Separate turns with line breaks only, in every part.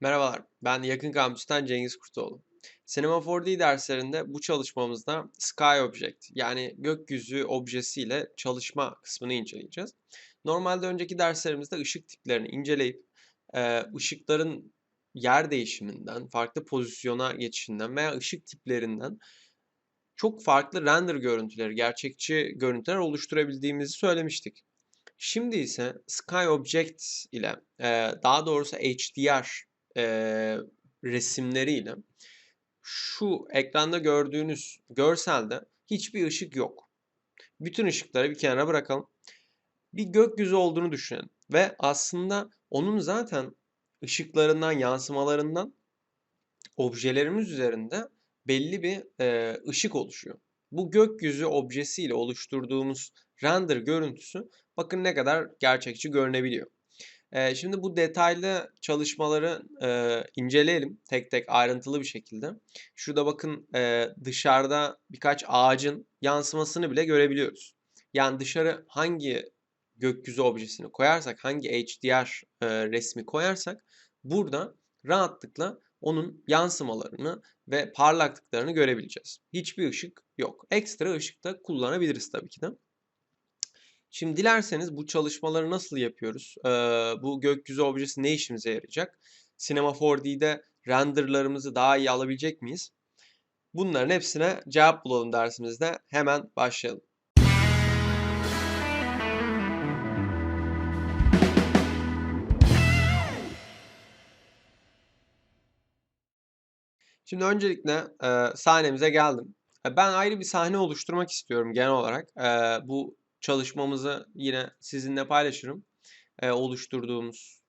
Merhabalar, ben Yakın Kampüs'ten Cengiz Kurtoğlu. Cinema 4D derslerinde bu çalışmamızda Sky Object yani gökyüzü objesiyle çalışma kısmını inceleyeceğiz. Normalde önceki derslerimizde ışık tiplerini inceleyip e, ışıkların yer değişiminden, farklı pozisyona geçişinden veya ışık tiplerinden çok farklı render görüntüleri, gerçekçi görüntüler oluşturabildiğimizi söylemiştik. Şimdi ise Sky Object ile e, daha doğrusu HDR e, resimleriyle şu ekranda gördüğünüz görselde hiçbir ışık yok. Bütün ışıkları bir kenara bırakalım. Bir gökyüzü olduğunu düşünelim ve aslında onun zaten ışıklarından, yansımalarından objelerimiz üzerinde belli bir e, ışık oluşuyor. Bu gökyüzü objesiyle oluşturduğumuz render görüntüsü bakın ne kadar gerçekçi görünebiliyor. Şimdi bu detaylı çalışmaları inceleyelim tek tek ayrıntılı bir şekilde. Şurada bakın dışarıda birkaç ağacın yansımasını bile görebiliyoruz. Yani dışarı hangi gökyüzü objesini koyarsak, hangi HDR resmi koyarsak burada rahatlıkla onun yansımalarını ve parlaklıklarını görebileceğiz. Hiçbir ışık yok. Ekstra ışık da kullanabiliriz tabii ki de. Şimdi dilerseniz bu çalışmaları nasıl yapıyoruz? Ee, bu gökyüzü objesi ne işimize yarayacak? Cinema 4D'de renderlarımızı daha iyi alabilecek miyiz? Bunların hepsine cevap bulalım dersimizde. Hemen başlayalım. Şimdi öncelikle e, sahnemize geldim. E, ben ayrı bir sahne oluşturmak istiyorum genel olarak. E, bu çalışmamızı yine sizinle paylaşırım. E, oluşturduğumuz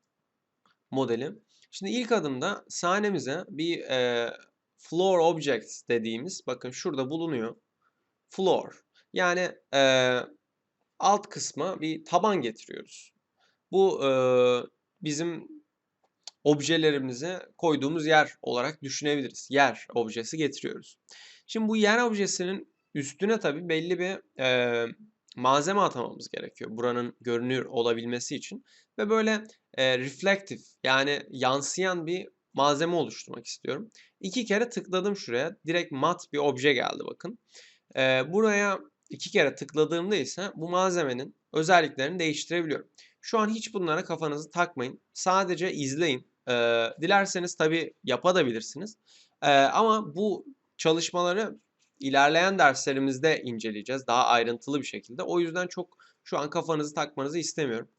modeli. Şimdi ilk adımda sahnemize bir e, floor object dediğimiz bakın şurada bulunuyor. Floor. Yani e, alt kısma bir taban getiriyoruz. Bu e, bizim objelerimizi koyduğumuz yer olarak düşünebiliriz. Yer objesi getiriyoruz. Şimdi bu yer objesinin üstüne tabii belli bir e, malzeme atamamız gerekiyor. Buranın görünür olabilmesi için. Ve böyle e, reflective yani yansıyan bir malzeme oluşturmak istiyorum. İki kere tıkladım şuraya. Direkt mat bir obje geldi bakın. E, buraya iki kere tıkladığımda ise bu malzemenin özelliklerini değiştirebiliyorum. Şu an hiç bunlara kafanızı takmayın. Sadece izleyin. E, dilerseniz tabii yapabilirsiniz. E, ama bu çalışmaları ilerleyen derslerimizde inceleyeceğiz. Daha ayrıntılı bir şekilde. O yüzden çok şu an kafanızı takmanızı istemiyorum.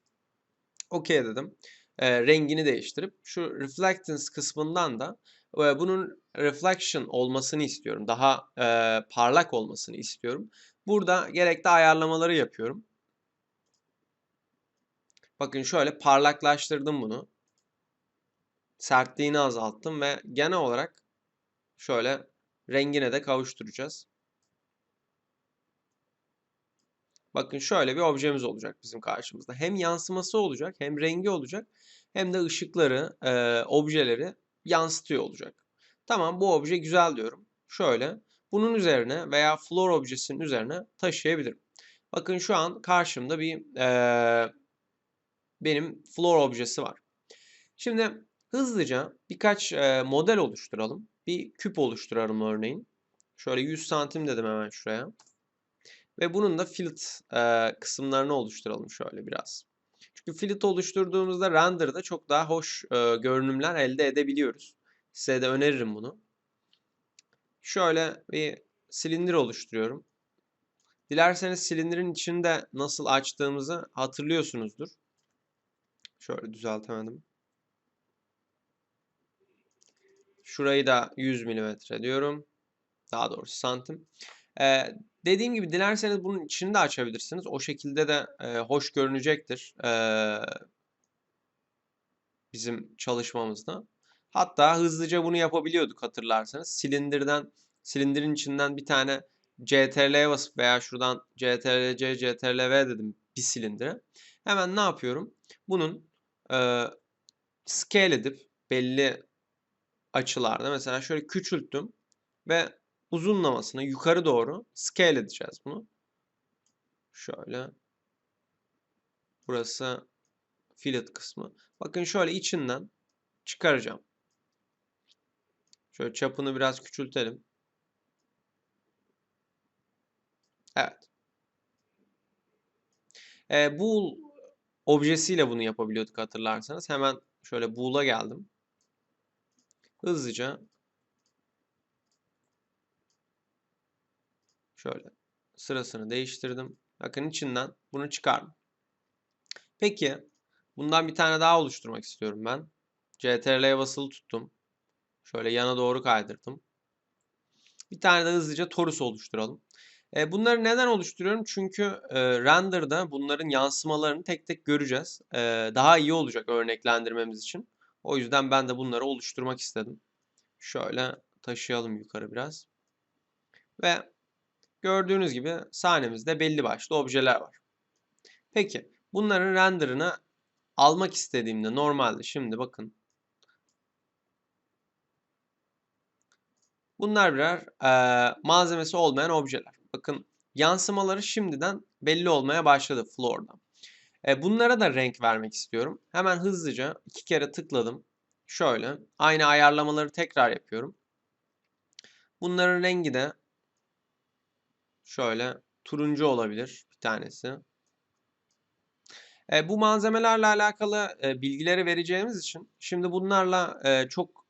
Okey dedim. E, rengini değiştirip şu reflectance kısmından da e, bunun reflection olmasını istiyorum. Daha e, parlak olmasını istiyorum. Burada gerekli ayarlamaları yapıyorum. Bakın şöyle parlaklaştırdım bunu. Sertliğini azalttım ve genel olarak şöyle rengine de kavuşturacağız. Bakın şöyle bir objemiz olacak bizim karşımızda. Hem yansıması olacak, hem rengi olacak, hem de ışıkları, e, objeleri yansıtıyor olacak. Tamam bu obje güzel diyorum. Şöyle bunun üzerine veya floor objesinin üzerine taşıyabilirim. Bakın şu an karşımda bir e, benim floor objesi var. Şimdi hızlıca birkaç e, model oluşturalım bir küp oluşturarım örneğin. Şöyle 100 santim dedim hemen şuraya. Ve bunun da fillet e, kısımlarını oluşturalım şöyle biraz. Çünkü fillet oluşturduğumuzda render'da çok daha hoş e, görünümler elde edebiliyoruz. Size de öneririm bunu. Şöyle bir silindir oluşturuyorum. Dilerseniz silindirin içinde nasıl açtığımızı hatırlıyorsunuzdur. Şöyle düzeltemedim. Şurayı da 100 mm diyorum. Daha doğrusu santim. Ee, dediğim gibi dilerseniz bunun içini de açabilirsiniz. O şekilde de e, hoş görünecektir. Ee, bizim çalışmamızda. Hatta hızlıca bunu yapabiliyorduk hatırlarsanız. Silindirden, silindirin içinden bir tane CTRL'ye basıp veya şuradan CTRL-C, CTRL-V dedim bir silindire. Hemen ne yapıyorum? Bunun e, scale edip belli açılarda mesela şöyle küçülttüm ve uzunlamasını yukarı doğru scale edeceğiz bunu. Şöyle. Burası fillet kısmı. Bakın şöyle içinden çıkaracağım. Şöyle çapını biraz küçültelim. Evet. E, bool objesiyle bunu yapabiliyorduk hatırlarsanız. Hemen şöyle bool'a geldim. Hızlıca şöyle sırasını değiştirdim. Bakın içinden bunu çıkardım. Peki bundan bir tane daha oluşturmak istiyorum ben. CTRL'ye basılı tuttum. Şöyle yana doğru kaydırdım. Bir tane de hızlıca torus oluşturalım. E, bunları neden oluşturuyorum? Çünkü e, render'da bunların yansımalarını tek tek göreceğiz. E, daha iyi olacak örneklendirmemiz için. O yüzden ben de bunları oluşturmak istedim. Şöyle taşıyalım yukarı biraz. Ve gördüğünüz gibi sahnemizde belli başlı objeler var. Peki bunların render'ını almak istediğimde normalde şimdi bakın Bunlar birer e, malzemesi olmayan objeler. Bakın yansımaları şimdiden belli olmaya başladı floor'da. E, bunlara da renk vermek istiyorum. Hemen hızlıca iki kere tıkladım. Şöyle aynı ayarlamaları tekrar yapıyorum. Bunların rengi de şöyle turuncu olabilir bir tanesi. E, bu malzemelerle alakalı e, bilgileri vereceğimiz için şimdi bunlarla çok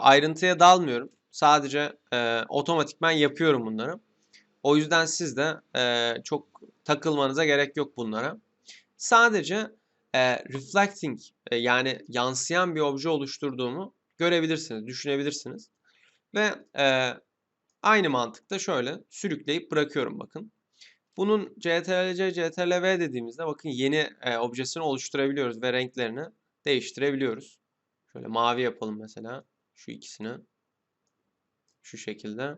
ayrıntıya dalmıyorum. Sadece e, otomatikman yapıyorum bunları. O yüzden siz de çok takılmanıza gerek yok bunlara. Sadece e, reflecting e, yani yansıyan bir obje oluşturduğumu görebilirsiniz, düşünebilirsiniz. Ve e, aynı mantıkta şöyle sürükleyip bırakıyorum bakın. Bunun CTRL-C, CTRL-V dediğimizde bakın yeni e, objesini oluşturabiliyoruz ve renklerini değiştirebiliyoruz. Şöyle mavi yapalım mesela şu ikisini. Şu şekilde.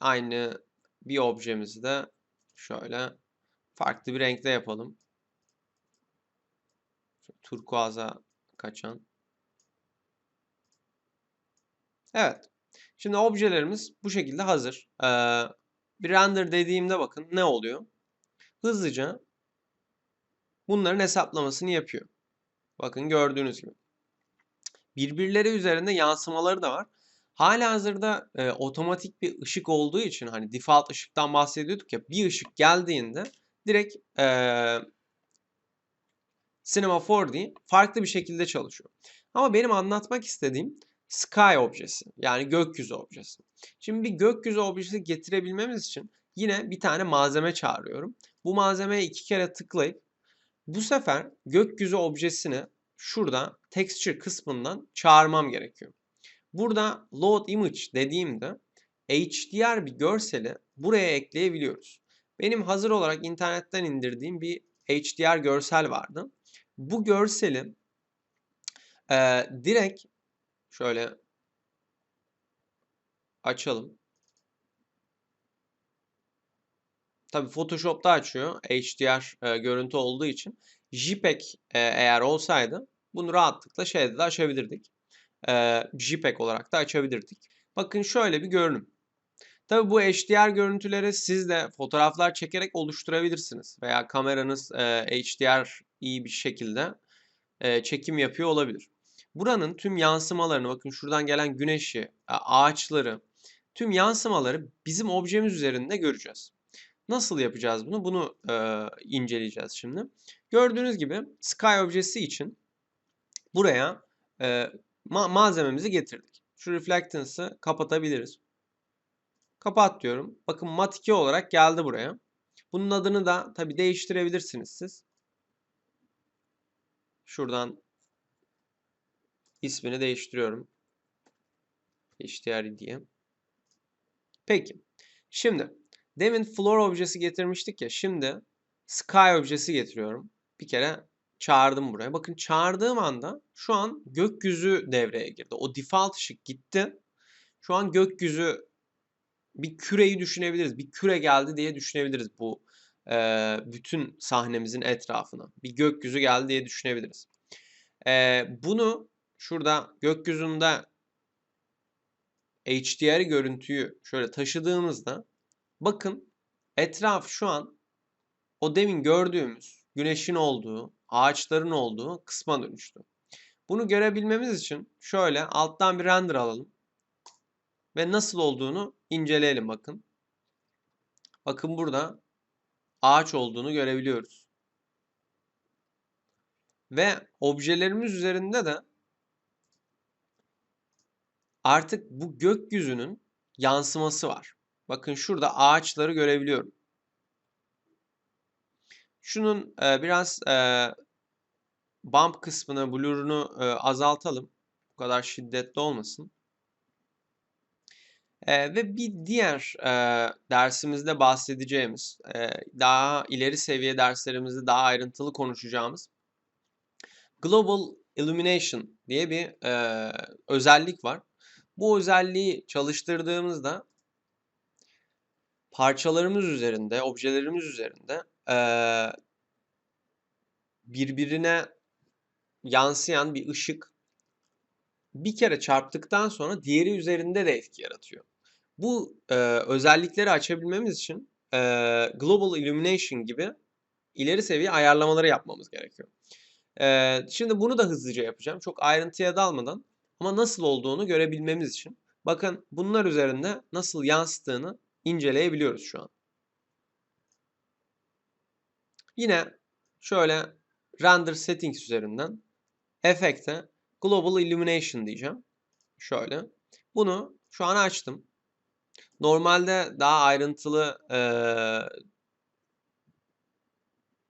Aynı bir objemizi de şöyle farklı bir renkte yapalım. Turkuaza kaçan. Evet. Şimdi objelerimiz bu şekilde hazır. Ee, bir render dediğimde bakın ne oluyor? Hızlıca bunların hesaplamasını yapıyor. Bakın gördüğünüz gibi. Birbirleri üzerinde yansımaları da var. Halihazırda e, otomatik bir ışık olduğu için hani default ışıktan bahsediyorduk ya bir ışık geldiğinde direkt e, Cinema 4D farklı bir şekilde çalışıyor. Ama benim anlatmak istediğim sky objesi yani gökyüzü objesi. Şimdi bir gökyüzü objesi getirebilmemiz için yine bir tane malzeme çağırıyorum. Bu malzemeye iki kere tıklayıp bu sefer gökyüzü objesini şurada texture kısmından çağırmam gerekiyor. Burada load image dediğimde HDR bir görseli buraya ekleyebiliyoruz. Benim hazır olarak internetten indirdiğim bir HDR görsel vardı. Bu görseli e, direkt şöyle açalım. Tabi Photoshop'ta açıyor HDR e, görüntü olduğu için. JPEG e, eğer olsaydı bunu rahatlıkla şeyde de açabilirdik e, JPEG olarak da açabilirdik. Bakın şöyle bir görünüm. Tabi bu HDR görüntüleri siz de fotoğraflar çekerek oluşturabilirsiniz. Veya kameranız e, HDR iyi bir şekilde e, çekim yapıyor olabilir. Buranın tüm yansımalarını bakın şuradan gelen güneşi, ağaçları, tüm yansımaları bizim objemiz üzerinde göreceğiz. Nasıl yapacağız bunu? Bunu e, inceleyeceğiz şimdi. Gördüğünüz gibi Sky objesi için buraya e, ma malzememizi getirdik. Şu reflectance'ı kapatabiliriz. Kapat diyorum. Bakın mat 2 olarak geldi buraya. Bunun adını da tabi değiştirebilirsiniz siz. Şuradan ismini değiştiriyorum. HDR diye. Peki. Şimdi demin floor objesi getirmiştik ya. Şimdi sky objesi getiriyorum. Bir kere çağırdım buraya. Bakın çağırdığım anda şu an gökyüzü devreye girdi. O default ışık gitti. Şu an gökyüzü bir küreyi düşünebiliriz. Bir küre geldi diye düşünebiliriz bu e, bütün sahnemizin etrafına. Bir gökyüzü geldi diye düşünebiliriz. E, bunu şurada gökyüzünde HDR görüntüyü şöyle taşıdığımızda bakın etraf şu an o demin gördüğümüz güneşin olduğu ağaçların olduğu kısma dönüştü. Bunu görebilmemiz için şöyle alttan bir render alalım. Ve nasıl olduğunu inceleyelim bakın. Bakın burada ağaç olduğunu görebiliyoruz. Ve objelerimiz üzerinde de artık bu gökyüzünün yansıması var. Bakın şurada ağaçları görebiliyorum. Şunun e, biraz e, bump kısmını, blur'unu e, azaltalım. Bu kadar şiddetli olmasın. E, ve bir diğer e, dersimizde bahsedeceğimiz, e, daha ileri seviye derslerimizde daha ayrıntılı konuşacağımız Global Illumination diye bir e, özellik var. Bu özelliği çalıştırdığımızda parçalarımız üzerinde, objelerimiz üzerinde e, birbirine yansıyan bir ışık bir kere çarptıktan sonra diğeri üzerinde de etki yaratıyor. Bu e, özellikleri açabilmemiz için e, Global Illumination gibi ileri seviye ayarlamaları yapmamız gerekiyor. E, şimdi bunu da hızlıca yapacağım. Çok ayrıntıya dalmadan ama nasıl olduğunu görebilmemiz için. Bakın bunlar üzerinde nasıl yansıttığını inceleyebiliyoruz şu an. Yine şöyle Render Settings üzerinden Effect'e Global Illumination diyeceğim. Şöyle. Bunu şu an açtım. Normalde daha ayrıntılı e,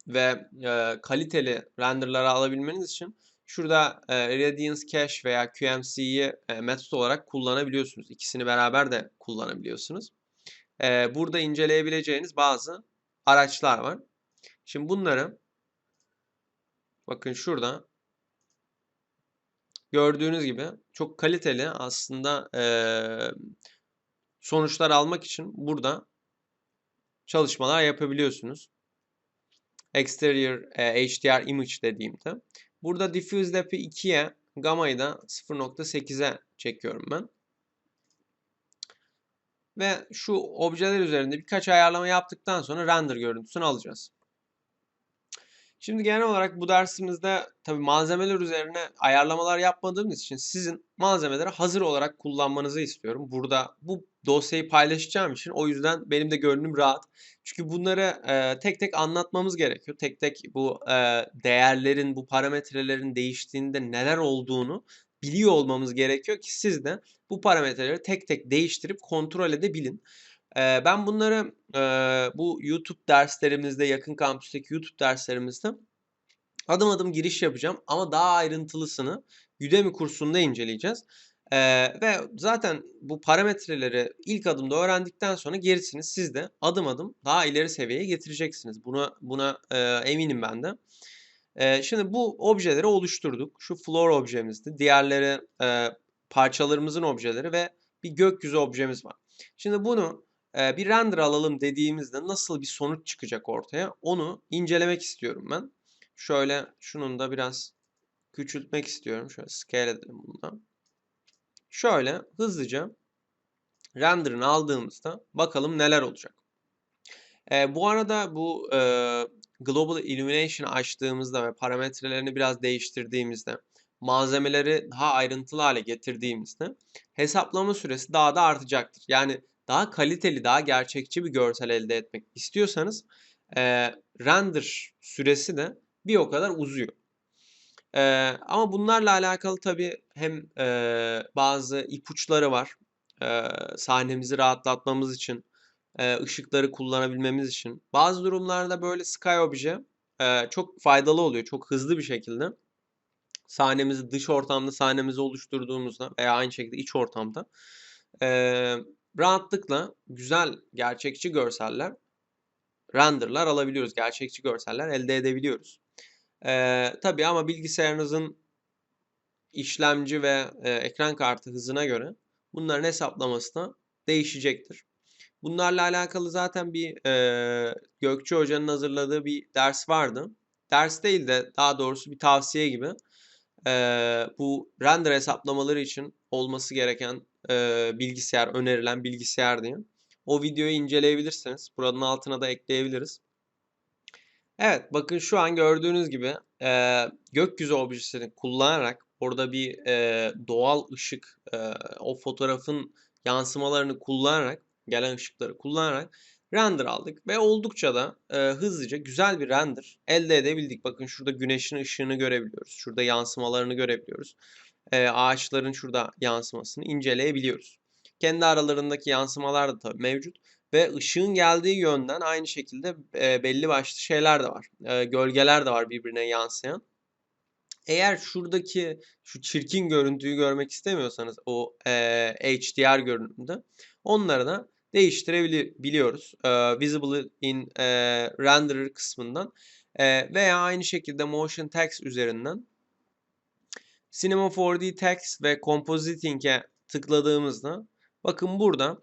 ve e, kaliteli renderları alabilmeniz için şurada e, Radiance Cache veya QMC'yi e, metot olarak kullanabiliyorsunuz. İkisini beraber de kullanabiliyorsunuz. E, burada inceleyebileceğiniz bazı araçlar var. Şimdi bunları bakın şurada gördüğünüz gibi çok kaliteli aslında e, sonuçlar almak için burada çalışmalar yapabiliyorsunuz. Exterior e, HDR image dediğimde. Burada diffuse depth'i 2'ye, gamma'yı da 0.8'e çekiyorum ben. Ve şu objeler üzerinde birkaç ayarlama yaptıktan sonra render görüntüsünü alacağız. Şimdi genel olarak bu dersimizde tabi malzemeler üzerine ayarlamalar yapmadığımız için sizin malzemeleri hazır olarak kullanmanızı istiyorum. Burada bu dosyayı paylaşacağım için o yüzden benim de gönlüm rahat. Çünkü bunları e, tek tek anlatmamız gerekiyor. Tek tek bu e, değerlerin, bu parametrelerin değiştiğinde neler olduğunu biliyor olmamız gerekiyor ki siz de bu parametreleri tek tek değiştirip kontrol edebilin. Ben bunları bu YouTube derslerimizde, yakın kampüsteki YouTube derslerimizde adım adım giriş yapacağım. Ama daha ayrıntılısını Udemy kursunda inceleyeceğiz. Ve zaten bu parametreleri ilk adımda öğrendikten sonra gerisini siz de adım adım daha ileri seviyeye getireceksiniz. Buna buna eminim ben de. Şimdi bu objeleri oluşturduk. Şu floor objemizdi. Diğerleri parçalarımızın objeleri ve bir gökyüzü objemiz var. Şimdi bunu bir render alalım dediğimizde nasıl bir sonuç çıkacak ortaya onu incelemek istiyorum ben. Şöyle şunun da biraz küçültmek istiyorum. Şöyle scale edelim bundan. Şöyle hızlıca render'ını aldığımızda bakalım neler olacak. E, bu arada bu e, Global Illumination açtığımızda ve parametrelerini biraz değiştirdiğimizde malzemeleri daha ayrıntılı hale getirdiğimizde hesaplama süresi daha da artacaktır. Yani daha kaliteli, daha gerçekçi bir görsel elde etmek istiyorsanız e, render süresi de bir o kadar uzuyor. E, ama bunlarla alakalı tabii hem e, bazı ipuçları var. E, sahnemizi rahatlatmamız için, e, ışıkları kullanabilmemiz için. Bazı durumlarda böyle Sky Obje e, çok faydalı oluyor. Çok hızlı bir şekilde sahnemizi dış ortamda sahnemizi oluşturduğumuzda veya aynı şekilde iç ortamda e, rahatlıkla güzel gerçekçi görseller renderlar alabiliyoruz. Gerçekçi görseller elde edebiliyoruz. Ee, tabii ama bilgisayarınızın işlemci ve e, ekran kartı hızına göre bunların hesaplaması da değişecektir. Bunlarla alakalı zaten bir e, Gökçe Hoca'nın hazırladığı bir ders vardı. Ders değil de daha doğrusu bir tavsiye gibi. E, bu render hesaplamaları için olması gereken e, bilgisayar, önerilen bilgisayar diye. O videoyu inceleyebilirsiniz. Buranın altına da ekleyebiliriz. Evet bakın şu an gördüğünüz gibi e, gökyüzü objesini kullanarak Orada bir e, doğal ışık, e, o fotoğrafın yansımalarını kullanarak, gelen ışıkları kullanarak render aldık ve oldukça da e, hızlıca güzel bir render elde edebildik. Bakın şurada güneşin ışığını görebiliyoruz. Şurada yansımalarını görebiliyoruz. E, ağaçların şurada yansımasını inceleyebiliyoruz. Kendi aralarındaki yansımalar da tabii mevcut. Ve ışığın geldiği yönden aynı şekilde e, belli başlı şeyler de var. E, gölgeler de var birbirine yansıyan. Eğer şuradaki şu çirkin görüntüyü görmek istemiyorsanız o e, HDR görünümünde onları da değiştirebiliyoruz. E, Visible in e, Renderer kısmından e, veya aynı şekilde Motion Text üzerinden Cinema 4D Text ve Compositing'e tıkladığımızda bakın burada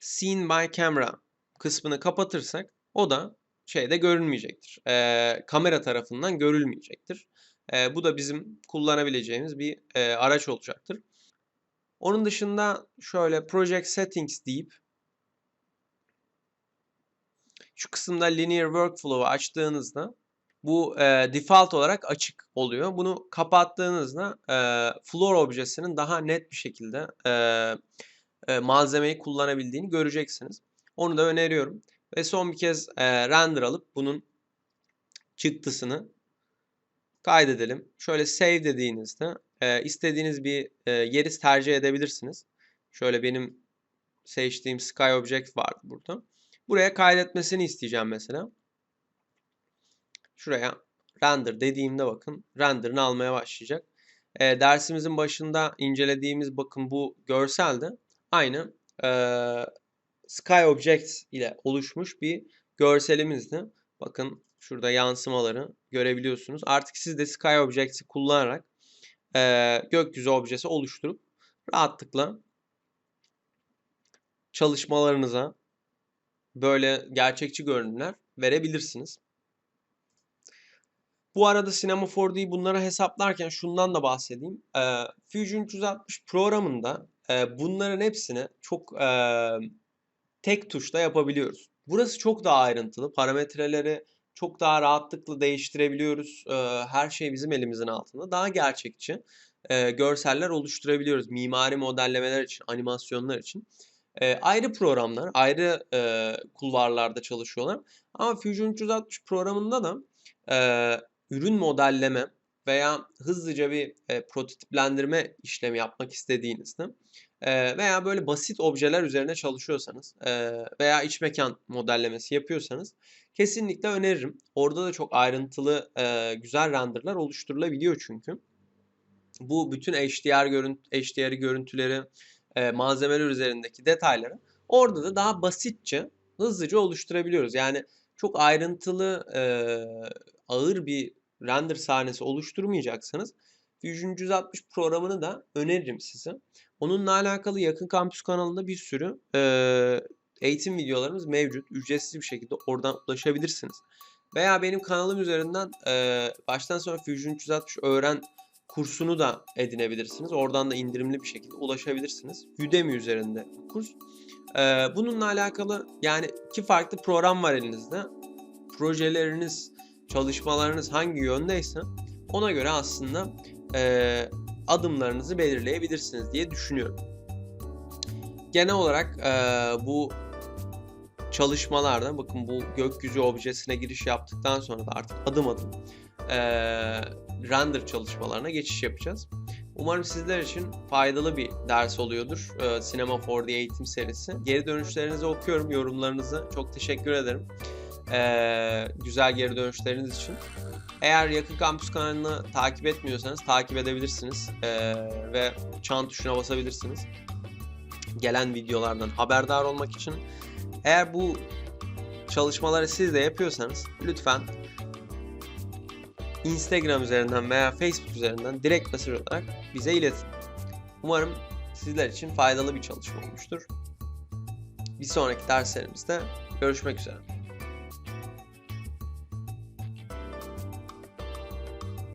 Seen by Camera kısmını kapatırsak o da şeyde görünmeyecektir. E, kamera tarafından görülmeyecektir. E, bu da bizim kullanabileceğimiz bir e, araç olacaktır. Onun dışında şöyle Project Settings deyip şu kısımda Linear Workflow'u açtığınızda bu e, default olarak açık oluyor. Bunu kapattığınızda e, floor objesinin daha net bir şekilde e, e, malzemeyi kullanabildiğini göreceksiniz. Onu da öneriyorum. Ve son bir kez e, render alıp bunun çıktısını kaydedelim. Şöyle save dediğinizde e, istediğiniz bir e, yeri tercih edebilirsiniz. Şöyle benim seçtiğim Sky Object vardı burada. Buraya kaydetmesini isteyeceğim mesela. Şuraya render dediğimde bakın render'ını almaya başlayacak. E, dersimizin başında incelediğimiz bakın bu görselde aynı e, Sky Object ile oluşmuş bir görselimizdi. Bakın şurada yansımaları görebiliyorsunuz. Artık siz de Sky Object'i kullanarak e, gökyüzü objesi oluşturup rahatlıkla çalışmalarınıza böyle gerçekçi görünümler verebilirsiniz. Bu arada Cinema 4D'yi bunlara hesaplarken şundan da bahsedeyim. E, Fusion 360 programında e, bunların hepsini çok e, tek tuşla yapabiliyoruz. Burası çok daha ayrıntılı. Parametreleri çok daha rahatlıkla değiştirebiliyoruz. E, her şey bizim elimizin altında. Daha gerçekçi e, görseller oluşturabiliyoruz. Mimari modellemeler için, animasyonlar için. E, ayrı programlar, ayrı e, kulvarlarda çalışıyorlar. Ama Fusion 360 programında da e, ürün modelleme veya hızlıca bir e, prototiplendirme işlemi yapmak istediğinizde e, veya böyle basit objeler üzerine çalışıyorsanız e, veya iç mekan modellemesi yapıyorsanız kesinlikle öneririm. Orada da çok ayrıntılı e, güzel renderlar oluşturulabiliyor çünkü. Bu bütün HDR görüntü, HDR görüntüleri, e, malzemeler üzerindeki detayları orada da daha basitçe, hızlıca oluşturabiliyoruz. Yani çok ayrıntılı, e, ağır bir render sahnesi oluşturmayacaksanız Fusion 360 programını da öneririm size. Onunla alakalı yakın kampüs kanalında bir sürü e, eğitim videolarımız mevcut. Ücretsiz bir şekilde oradan ulaşabilirsiniz. Veya benim kanalım üzerinden e, baştan sona Fusion 360 öğren kursunu da edinebilirsiniz. Oradan da indirimli bir şekilde ulaşabilirsiniz. Udemy üzerinde kurs. E, bununla alakalı yani iki farklı program var elinizde. Projeleriniz, çalışmalarınız hangi yöndeyse ona göre aslında e, adımlarınızı belirleyebilirsiniz diye düşünüyorum. Genel olarak e, bu çalışmalarda bakın bu gökyüzü objesine giriş yaptıktan sonra da artık adım adım e, render çalışmalarına geçiş yapacağız. Umarım sizler için faydalı bir ders oluyordur e, Cinema 4D eğitim serisi. Geri dönüşlerinizi okuyorum, yorumlarınızı. Çok teşekkür ederim. E, güzel geri dönüşleriniz için. Eğer Yakın Kampüs kanalını takip etmiyorsanız takip edebilirsiniz ee, ve çan tuşuna basabilirsiniz. Gelen videolardan haberdar olmak için. Eğer bu çalışmaları siz de yapıyorsanız lütfen Instagram üzerinden veya Facebook üzerinden direkt mesaj olarak bize iletin. Umarım sizler için faydalı bir çalışma olmuştur. Bir sonraki derslerimizde görüşmek üzere.